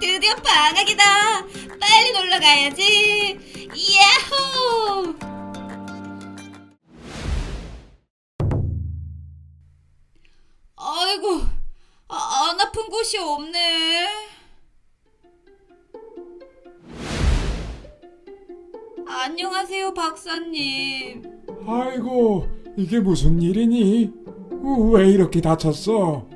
드디어 방학이다. 빨리 놀러 가야지. 야호! 아이고, 아, 안 아픈 곳이 없네. 안녕하세요, 박사님. 아이고, 이게 무슨 일이니? 어, 왜 이렇게 다쳤어?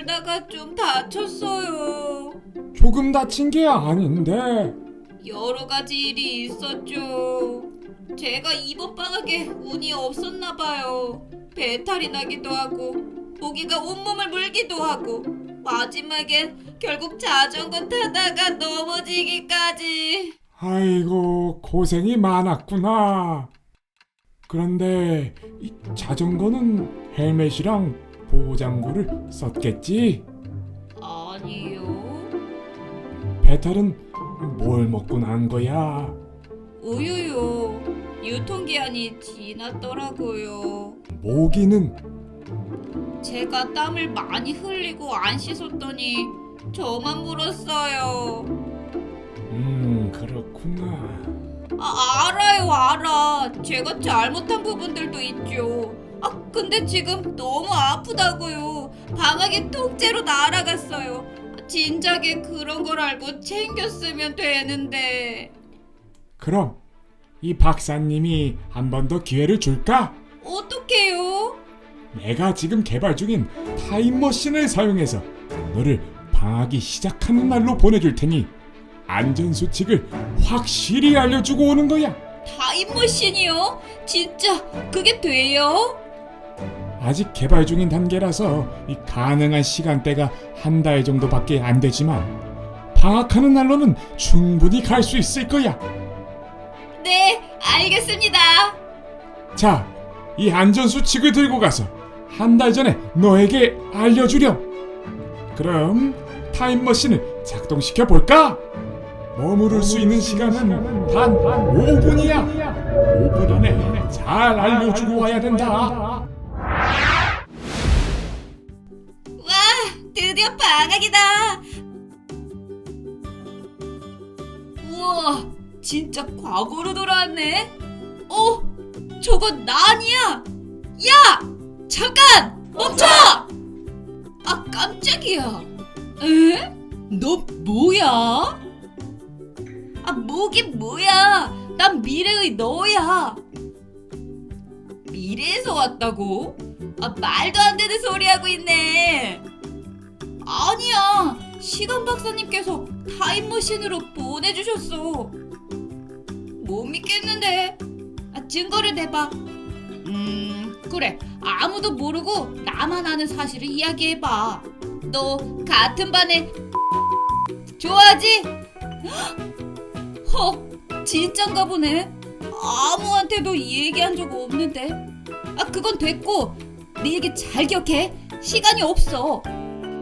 놀다가 좀 다쳤어요. 조금 다친 게 아닌데. 여러 가지 일이 있었죠. 제가 이번 방학에 운이 없었나 봐요. 배탈이 나기도 하고 모기가 온몸을 물기도 하고 마지막엔 결국 자전거 타다가 넘어지기까지. 아이고, 고생이 많았구나. 그런데 이 자전거는 헬멧이랑 보호장구를 썼겠지? 아니요. 배탈은 뭘 먹고 난 거야? 우유요. 유통기한이 지났더라고요. 모기는 제가 땀을 많이 흘리고 안 씻었더니 저만 물었어요. 음, 그렇구나. 아, 알아요, 알아. 제가 잘못한 부분들도 있죠. 아, 근데 지금 너무 아프다고요. 방학에 통째로 날아갔어요. 진작에 그런 걸 알고 챙겼으면 되는데. 그럼 이 박사님이 한 번 더 기회를 줄까? 어떡해요? 내가 지금 개발 중인 타임머신을 사용해서 너를 방학이 시작하는 날로 보내줄 테니 안전수칙을 확실히 알려주고 오는 거야. 타임머신이요? 진짜 그게 돼요? 아직 개발 중인 단계라서 이 가능한 시간대가 한 달 정도밖에 안 되지만 방학하는 날로는 충분히 갈 수 있을 거야. 네, 알겠습니다. 자, 이 안전 수칙을 들고 가서 한 달 전에 너에게 알려주렴. 그럼 타임머신을 작동시켜 볼까? 머무를 수 있는 시간은 단 5분이야. 5분 안에 잘 알려주고 와야 된다. 드디어 방학이다. 우와, 진짜 과거로 돌아왔네. 어, 저건 나 아니야. 야, 잠깐 멈춰. 아, 깜짝이야. 에? 너 뭐야? 아, 뭐긴 뭐야. 난 미래의 너야. 미래에서 왔다고? 아, 말도 안 되는 소리 하고 있네. 아니야. 시간 박사님께서 타임머신으로 보내주셨어. 못 믿겠는데. 아, 증거를 내봐. 음, 그래. 아무도 모르고 나만 아는 사실을 이야기해봐. 너 같은 반에 좋아하지? 헉, 진짠가 보네. 아무한테도 이 얘기한 적 없는데. 아, 그건 됐고, 내 얘기 잘 기억해. 시간이 없어.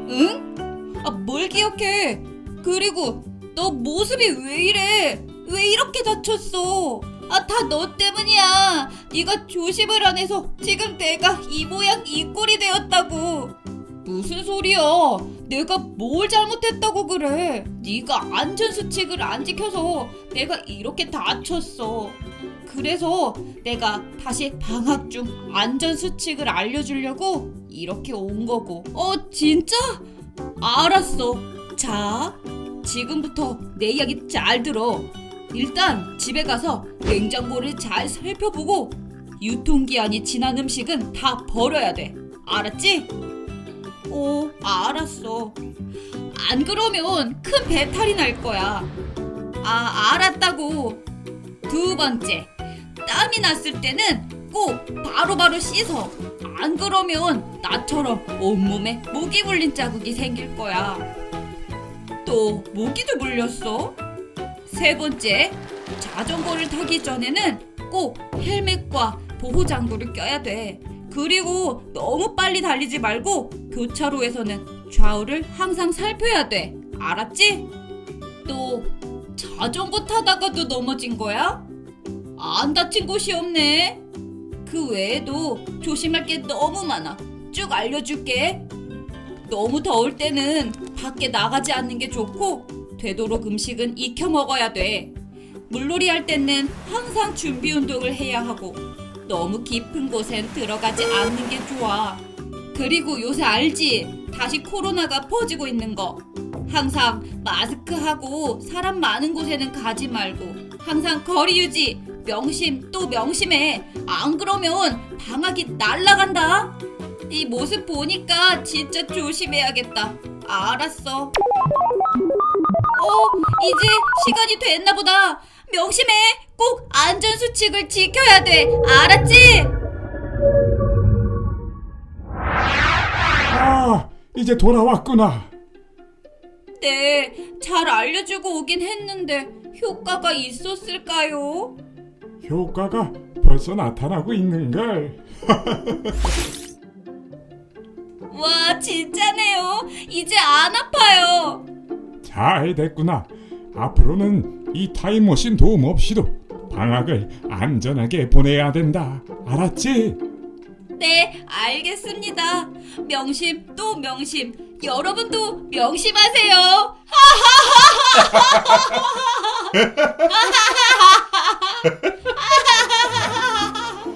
응? 아, 뭘 기억해? 그리고 너 모습이 왜 이래? 왜 이렇게 다쳤어? 아, 다 너 때문이야. 네가 조심을 안 해서 지금 내가 이 모양 이 꼴이 되었다고. 무슨 소리야? 내가 뭘 잘못했다고 그래? 네가 안전 수칙을 안 지켜서 내가 이렇게 다쳤어. 그래서 내가 다시 방학 중 안전 수칙을 알려주려고 이렇게 온 거고. 어, 진짜? 알았어. 자, 지금부터 내 이야기 잘 들어. 일단 집에 가서 냉장고를 잘 살펴보고 유통기한이 지난 음식은 다 버려야 돼. 알았지? 어, 알았어. 안 그러면 큰 배탈이 날 거야. 아, 알았다고. 두 번째, 땀이 났을 때는 꼭 바로 바로 씻어. 안 그러면 나처럼 온몸에 모기 물린 자국이 생길 거야. 또 모기도 물렸어? 세 번째, 자전거를 타기 전에는 꼭 헬멧과 보호장구를 껴야 돼. 그리고 너무 빨리 달리지 말고 교차로에서는 좌우를 항상 살펴야 돼. 알았지? 또 자전거 타다가도 넘어진 거야? 안 다친 곳이 없네. 그 외에도 조심할 게 너무 많아. 쭉 알려줄게. 너무 더울 때는 밖에 나가지 않는 게 좋고 되도록 음식은 익혀 먹어야 돼. 물놀이 할 때는 항상 준비 운동을 해야 하고 너무 깊은 곳엔 들어가지 않는 게 좋아. 그리고 요새 알지? 다시 코로나가 퍼지고 있는 거. 항상 마스크하고 사람 많은 곳에는 가지 말고 항상 거리 유지 명심 또 명심해. 안 그러면 방학이 날라간다. 이 모습 보니까 진짜 조심해야겠다. 알았어. 어 이제 시간이 됐나 보다. 명심해. 꼭 안전수칙을 지켜야 돼. 알았지? 아, 이제 돌아왔구나. 네, 잘 알려주고 오긴 했는데 효과가 있었을까요? 효과가 벌써 나타나고 있는걸. 와, 진짜네요. 이제 안 아파요. 잘 됐구나. 앞으로는 이 타임머신 도움 없이도 방학을 안전하게 보내야 된다. 알았지? 네, 알겠습니다. 명심 또 명심. 여러분도 명심하세요.